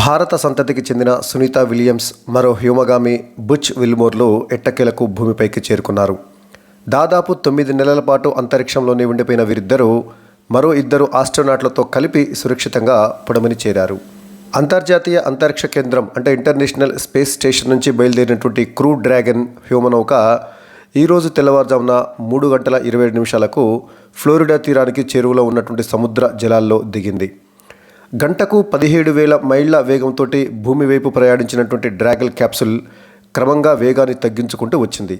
భారత సంతతికి చెందిన సునీత విలియమ్స్ మరో హ్యూమగామి బుచ్ విల్మోర్లు ఎట్టకేలకు భూమిపైకి చేరుకున్నారు. దాదాపు తొమ్మిది నెలల పాటు అంతరిక్షంలోనే ఉండిపోయిన వీరిద్దరూ మరో ఇద్దరు ఆస్ట్రోనాట్లతో కలిపి సురక్షితంగా పుడమని చేరారు. అంతర్జాతీయ అంతరిక్ష కేంద్రం అంటే ఇంటర్నేషనల్ స్పేస్ స్టేషన్ నుంచి బయలుదేరినటువంటి క్రూ డ్రాగన్ హ్యూమనౌక ఈరోజు తెల్లవారుజామున మూడు గంటల ఇరవై నిమిషాలకు ఫ్లోరిడా తీరానికి చేరువలో ఉన్నటువంటి సముద్ర జలాల్లో దిగింది. గంటకు పదిహేడు వేల మైళ్ళ వేగంతో భూమి వైపు ప్రయాణించినటువంటి డ్రాగన్ క్యాప్సుల్ క్రమంగా వేగాన్ని తగ్గించుకుంటూ వచ్చింది.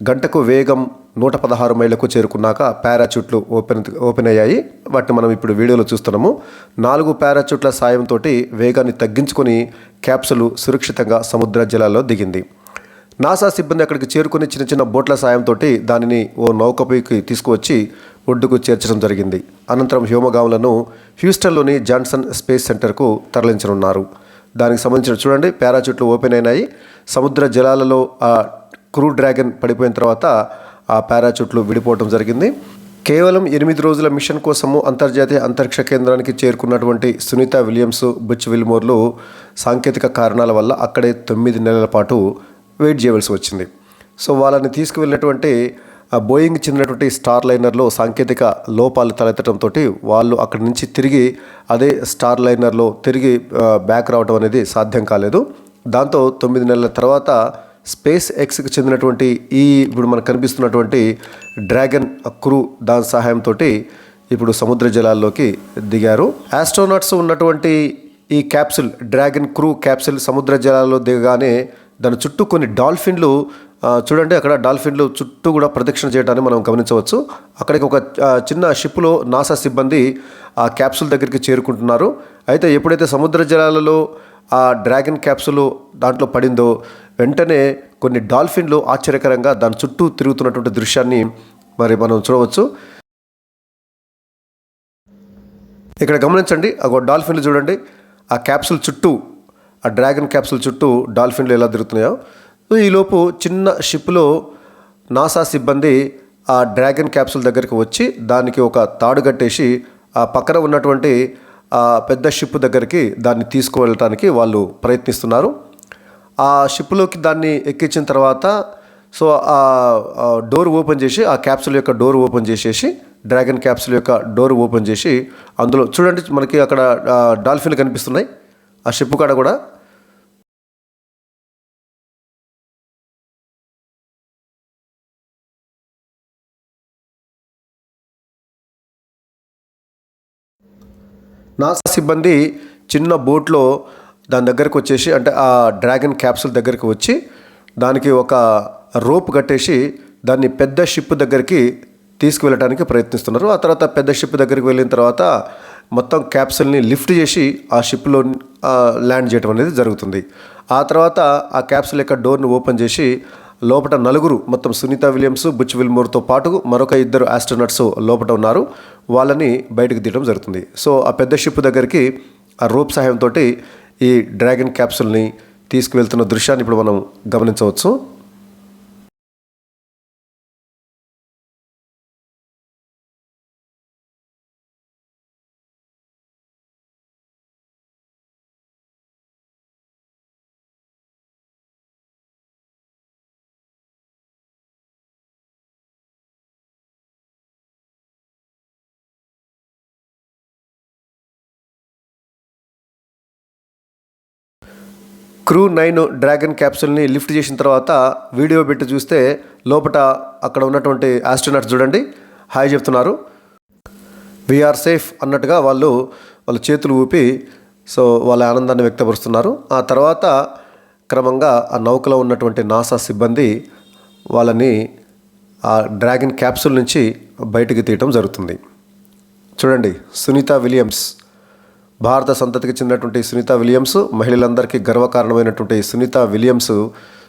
గంటకు వేగం నూట పదహారు మైళ్ళకు చేరుకున్నాక పారాచూట్లు ఓపెన్ ఓపెన్ అయ్యాయి. వాటిని మనం ఇప్పుడు వీడియోలో చూస్తున్నాము. నాలుగు పారాచూట్ల సాయంతో వేగాన్ని తగ్గించుకొని క్యాప్సులు సురక్షితంగా సముద్ర జలాల్లో దిగింది. నాసా సిబ్బంది అక్కడికి చేరుకుని చిన్న చిన్న బోట్ల సాయంతో దానిని ఓ నౌకపైకి తీసుకువచ్చి ఒడ్డుకు చేర్చడం జరిగింది. అనంతరం హ్యోమగాములను హ్యూస్టన్లోని జాన్సన్ స్పేస్ సెంటర్కు తరలించనున్నారు. దానికి సంబంధించిన చూడండి పారాచూట్లు ఓపెన్ అయినాయి. సముద్ర జలాలలో ఆ క్రూ డ్రాగన్ పడిపోయిన తర్వాత ఆ పారాచూట్లు విడిపోవడం జరిగింది. కేవలం ఎనిమిది రోజుల మిషన్ కోసము అంతర్జాతీయ అంతరిక్ష కేంద్రానికి చేరుకున్నటువంటి సునీత విలియమ్స్ బుచ్ విల్మోర్లు సాంకేతిక కారణాల వల్ల అక్కడే తొమ్మిది నెలల పాటు వెయిట్ చేయవలసి వచ్చింది. సో వాళ్ళని తీసుకువెళ్ళినటువంటి బోయింగ్ చెందినటువంటి స్టార్ లైనర్లో సాంకేతిక లోపాలు తలెత్తడంతో వాళ్ళు అక్కడి నుంచి తిరిగి అదే స్టార్ లైనర్లో తిరిగి బ్యాక్ రావడం అనేది సాధ్యం కాలేదు. దాంతో తొమ్మిది నెలల తర్వాత స్పేస్ ఎక్స్కి చెందినటువంటి ఈ ఇప్పుడు మనకు కనిపిస్తున్నటువంటి డ్రాగన్ క్రూ దాని సహాయంతో ఇప్పుడు సముద్ర జలాల్లోకి దిగారు. ఆస్ట్రోనాట్స్ ఉన్నటువంటి ఈ క్యాప్సుల్ డ్రాగన్ క్రూ క్యాప్సుల్ సముద్ర జలాల్లో దిగగానే దాని చుట్టూ కొన్ని డాల్ఫిన్లు చూడండి అక్కడ డాల్ఫిన్లు చుట్టూ కూడా ప్రదక్షిణ చేయడాన్ని మనం గమనించవచ్చు. అక్కడికి ఒక చిన్న షిప్లో నాసా సిబ్బంది ఆ క్యాప్సుల్ దగ్గరికి చేరుకుంటున్నారు. అయితే ఎప్పుడైతే సముద్ర జలాలలో ఆ డ్రాగన్ క్యాప్సుల్ దాంట్లో పడిందో వెంటనే కొన్ని డాల్ఫిన్లు ఆశ్చర్యకరంగా దాని చుట్టూ తిరుగుతున్నటువంటి దృశ్యాన్ని మరి మనం చూడవచ్చు. ఇక్కడ గమనించండి ఒక డాల్ఫిన్లు చూడండి. ఆ క్యాప్సుల్ చుట్టూ ఆ డ్రాగన్ క్యాప్సుల్ చుట్టూ డాల్ఫిన్లు ఎలా తిరుగుతున్నాయో. ఈలోపు చిన్న షిప్లో నాసా సిబ్బంది ఆ డ్రాగన్ క్యాప్సుల్ దగ్గరికి వచ్చి దానికి ఒక తాడు కట్టేసి ఆ పక్కన ఉన్నటువంటి ఆ పెద్ద షిప్ దగ్గరికి దాన్ని తీసుకువెళ్ళటానికి వాళ్ళు ప్రయత్నిస్తున్నారు. ఆ షిప్లోకి దాన్ని ఎక్కించిన తర్వాత సో ఆ డోర్ ఓపెన్ చేసి ఆ క్యాప్సూల్ యొక్క డోర్ ఓపెన్ చేసేసి డ్రాగన్ క్యాప్సూల్ యొక్క డోర్ ఓపెన్ చేసి అందులో చూడండి మనకి అక్కడ డాల్ఫిన్లు కనిపిస్తున్నాయి. ఆ షిప్ కాడ కూడా నాసా సిబ్బంది చిన్న బోట్లో దాని దగ్గరకు వచ్చేసి అంటే ఆ డ్రాగన్ క్యాప్సూల్ దగ్గరికి వచ్చి దానికి ఒక రోప్ కట్టేసి దాన్ని పెద్ద షిప్ దగ్గరికి తీసుకువెళ్ళడానికి ప్రయత్నిస్తున్నారు. ఆ తర్వాత పెద్ద షిప్ దగ్గరికి వెళ్ళిన తర్వాత మొత్తం క్యాప్సూల్ని లిఫ్ట్ చేసి ఆ షిప్లో ల్యాండ్ చేయడం అనేది జరుగుతుంది. ఆ తర్వాత ఆ క్యాప్సూల్ యొక్క డోర్ని ఓపెన్ చేసి లోపట నలుగురు మొత్తం సునీత విలియమ్స్ బుచ్ విల్మోర్తో పాటు మరొక ఇద్దరు ఆస్ట్రోనట్స్ లోపట ఉన్నారు. వాళ్ళని బయటకు తీయడం జరుగుతుంది. సో ఆ పెద్ద షిప్ దగ్గరికి ఆ రోప్ సహాయంతో ఈ డ్రాగన్ క్యాప్సుల్ని తీసుకువెళ్తున్న దృశ్యాన్ని ఇప్పుడు మనం గమనించవచ్చు. క్రూ నైన్ డ్రాగన్ క్యాప్సుల్ని లిఫ్ట్ చేసిన తర్వాత వీడియో పెట్టి చూస్తే లోపల అక్కడ ఉన్నటువంటి ఆస్ట్రోనాట్స్ చూడండి. హాయ్ చెప్తున్నారు. వీఆర్ సేఫ్ అన్నట్టుగా వాళ్ళు వాళ్ళ చేతులు ఊపి సో వాళ్ళ ఆనందాన్ని వ్యక్తపరుస్తున్నారు. ఆ తర్వాత క్రమంగా ఆ నౌకలో ఉన్నటువంటి నాసా సిబ్బంది వాళ్ళని ఆ డ్రాగన్ క్యాప్సూల్ నుంచి బయటికి తీయటం జరుగుతుంది. చూడండి సునీత విలియమ్స్ భారత సంతతికి చెందినటువంటి సునీత విలియమ్స్ మహిళలందరికీ గర్వకారణమైనటువంటి సునీత విలియమ్స్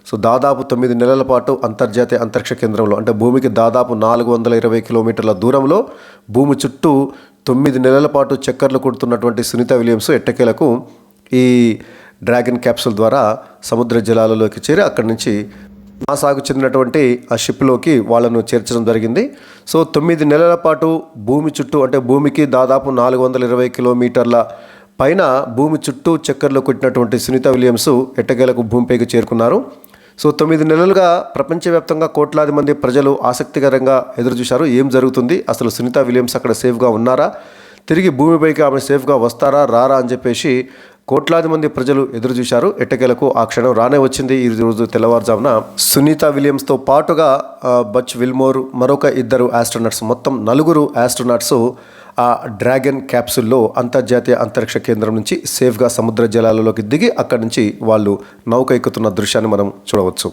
సో దాదాపు తొమ్మిది నెలల పాటు అంతర్జాతీయ అంతరిక్ష కేంద్రంలో అంటే భూమికి దాదాపు నాలుగు వందల ఇరవై కిలోమీటర్ల దూరంలో భూమి చుట్టూ తొమ్మిది నెలల పాటు చక్కర్లు కొడుతున్నటువంటి సునీత విలియమ్స్ ఎట్టకేలకు ఈ డ్రాగన్ క్యాప్సూల్ ద్వారా సముద్ర జలాలలోకి చేరి అక్కడి నుంచి నాసాకు చెందినటువంటి ఆ షిప్లోకి వాళ్ళను చేర్చడం జరిగింది. సో తొమ్మిది నెలల పాటు భూమి చుట్టూ అంటే భూమికి దాదాపు నాలుగు వందల ఇరవై కిలోమీటర్ల పైన భూమి చుట్టూ చక్కర్లో కొట్టినటువంటి సునీత విలియమ్స్ ఎట్టకేలకు భూమిపైకి చేరుకున్నారు. సో తొమ్మిది నెలలుగా ప్రపంచవ్యాప్తంగా కోట్లాది మంది ప్రజలు ఆసక్తికరంగా ఎదురుచూశారు. ఏం జరుగుతుంది? అసలు సునీత విలియమ్స్ అక్కడ సేఫ్గా ఉన్నారా? తిరిగి భూమిపైకి ఆమె సేఫ్గా వస్తారా? రారా అని చెప్పేసి కోట్లాది మంది ప్రజలు ఎదురు చూశారు. ఎట్టకేలకు ఆ క్షణం రానే వచ్చింది. ఈ రోజు తెల్లవారుజామున సునీత విలియమ్స్తో పాటుగా బచ్ విల్మోర్ మరొక ఇద్దరు ఆస్ట్రోనట్స్ మొత్తం నలుగురు ఆస్ట్రోనట్స్ ఆ డ్రాగన్ క్యాప్సూల్లో అంతర్జాతీయ అంతరిక్ష కేంద్రం నుంచి సేఫ్గా సముద్ర జలాలలోకి దిగి అక్కడి నుంచి వాళ్ళు నౌక ఎక్కుతున్న దృశ్యాన్ని మనం చూడవచ్చు.